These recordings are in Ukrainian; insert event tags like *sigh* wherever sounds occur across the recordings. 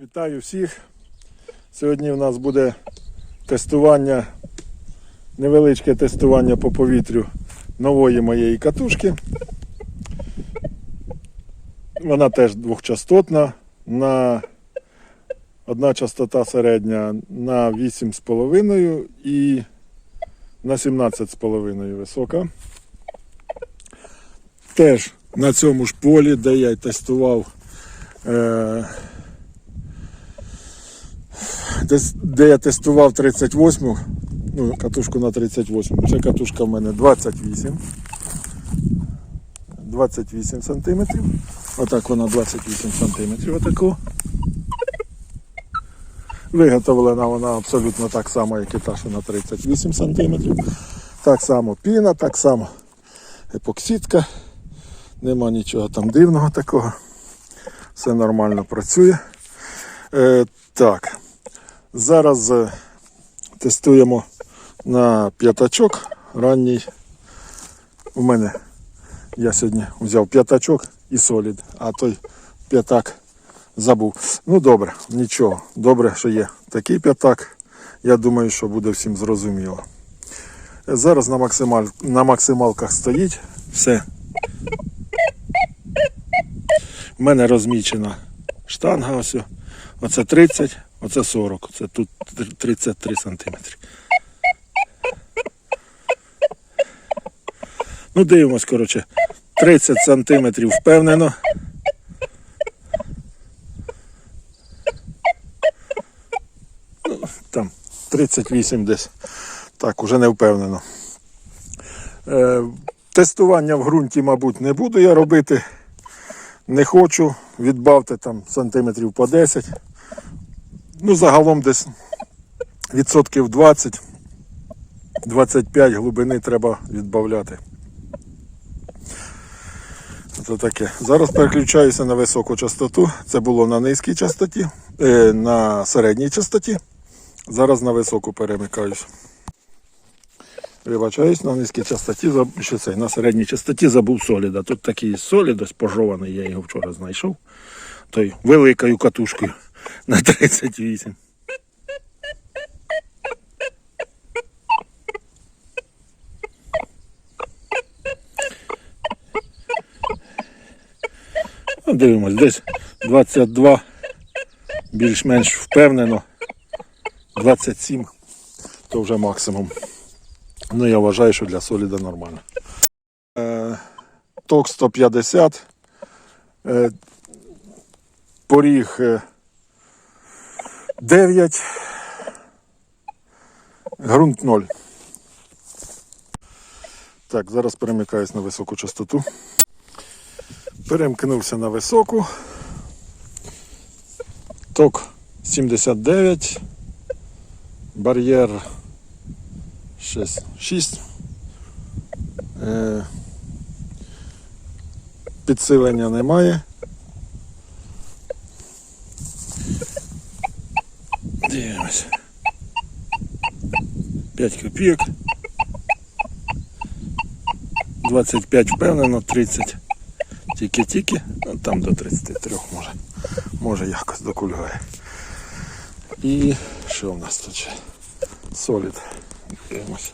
Вітаю всіх. Сьогодні у нас буде тестування, невеличке тестування по повітрю нової моєї катушки. Вона теж двохчастотна. На одна частота середня на 8,5 і на 17,5 висока. Теж на цьому ж полі, де я тестував. Е- де я тестував 38, ну, катушку на 38, ця катушка в мене 28. 28 сантиметрів. Отак вона 28 сантиметрів. Отаку. Виготовлена вона абсолютно так само, як і та, що на 38 сантиметрів. Так само піна, так само епоксидка. Нема нічого там дивного такого. Все нормально працює. Е, так. Зараз е, тестуємо на п'ятачок ранній. У мене я сьогодні взяв п'ятачок і солід, а той п'ятак забув. Ну добре, нічого. Добре, що є такий п'ятак. Я думаю, що буде всім зрозуміло. Зараз на, максималь... на максималках стоїть все. У мене розмічена штанга ось. Оце 30, оце 40, це тут 33 сантиметри. Ну, дивимось, коротше, 30 сантиметрів впевнено. Ну, там 38 десь. Так, уже не впевнено. Е, тестування в ґрунті, мабуть, не буду я робити. Не хочу. Відбавте там сантиметрів по 10. Ну, загалом десь відсотків 20, 25 глибини треба відбавляти. Це таке. Зараз переключаюся на високу частоту. Це було на низькій частоті, е, на середній частоті. Зараз на високу перемикаюсь. Вибачаюсь, на низькій частоті, що це, на середній частоті забув соліда. Тут такий солід ось пожований, я його вчора знайшов. Той великою катушкою на 38. Ну, дивимось, десь 22, більш-менш впевнено. 27 то вже максимум. Ну, я вважаю, що для соліда нормально. Е, ток 150. Е, поріг е, 9. Грунт 0. Так, зараз перемикаюсь на високу частоту. Перемкнувся на високу. Ток 79. Бар'єр 6. 6. Е, підсилення немає. 5 копійок. 25 впевнено, 30 тільки-тільки, ну там до 33 може. Може якось докульгає. І що в нас тут ще? Солід. Дивимось.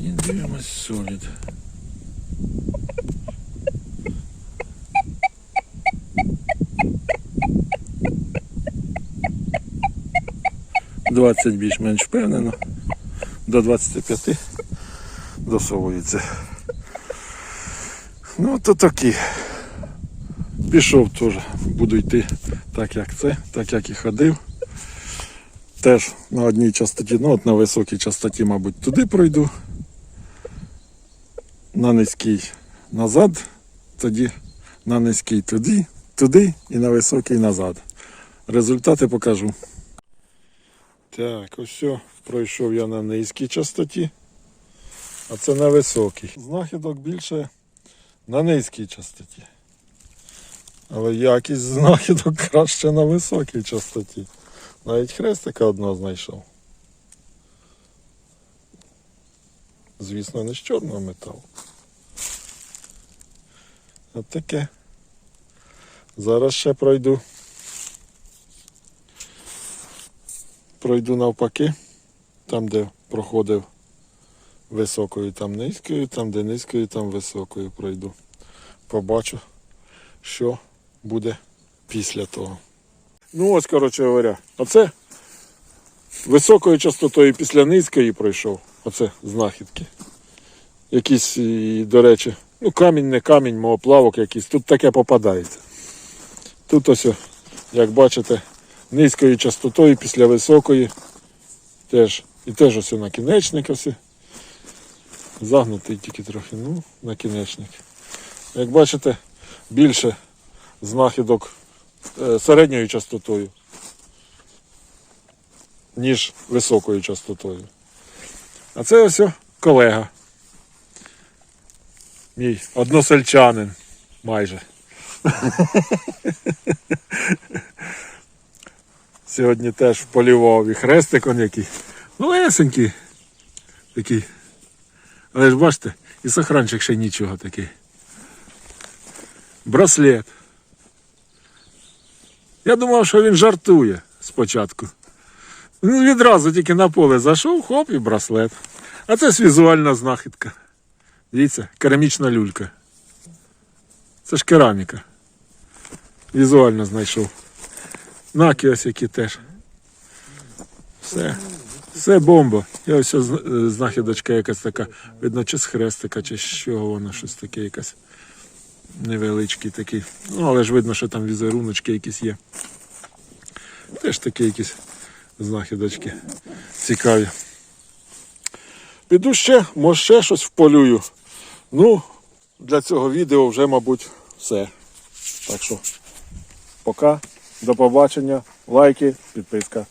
І дивимось солід. Двадцять більш-менш впевнено. До 25 досовується. Ну, то такі. Пішов теж, буду йти так, як це, так як і ходив. Теж на одній частоті, ну от на високій частоті, мабуть, туди пройду. На низькій назад, тоді на низькій туди, туди і на високий назад. Результати покажу. Так, ось. Пройшов я на низькій частоті, а це на високій. Знахідок більше на низькій частоті. Але якість знахідок *laughs* краще на високій частоті. Навіть хрестика одного знайшов. звісно, не з чорного металу. От таке. Зараз ще пройду. Пройду навпаки, там, де проходив високою, там низькою, там, де низькою, там високою пройду. Побачу, що буде після того. Ну ось, коротше говоря, оце високою частотою після низької пройшов. Оце знахідки. Якісь, до речі, ну камінь не камінь, мов плавок якийсь. Тут таке попадається. Тут ось, як бачите, низькою частотою після високої. Теж. І теж ось накінечник ось. Загнутий тільки трохи, ну, накінечник. Як бачите, більше знахідок е, середньою частотою, ніж високою частотою. А це ось колега. Мій односельчанин майже. *laughs* Сьогодні теж полював і хрестик он який. Ну, лесенький. Такий. Але ж бачите, і сохранчик ще нічого такий. Браслет. Я думав, що він жартує спочатку. Ну, відразу тільки на поле зайшов, хоп, і браслет. А це ж візуальна знахідка. Дивіться, керамічна люлька. Це ж кераміка. Візуально знайшов. Наки ось які теж. Все. Все бомба. І ось ось знахідочка якась така, видно, чи з хрестика, чи з чого вона щось таке якась. Невеличкий такий. Ну, але ж видно, що там візеруночки якісь є. Теж такі якісь знахідочки цікаві. Піду ще, може ще щось вполюю. Ну, для цього відео вже, мабуть, все. Так що, пока, до побачення, лайки, підписка.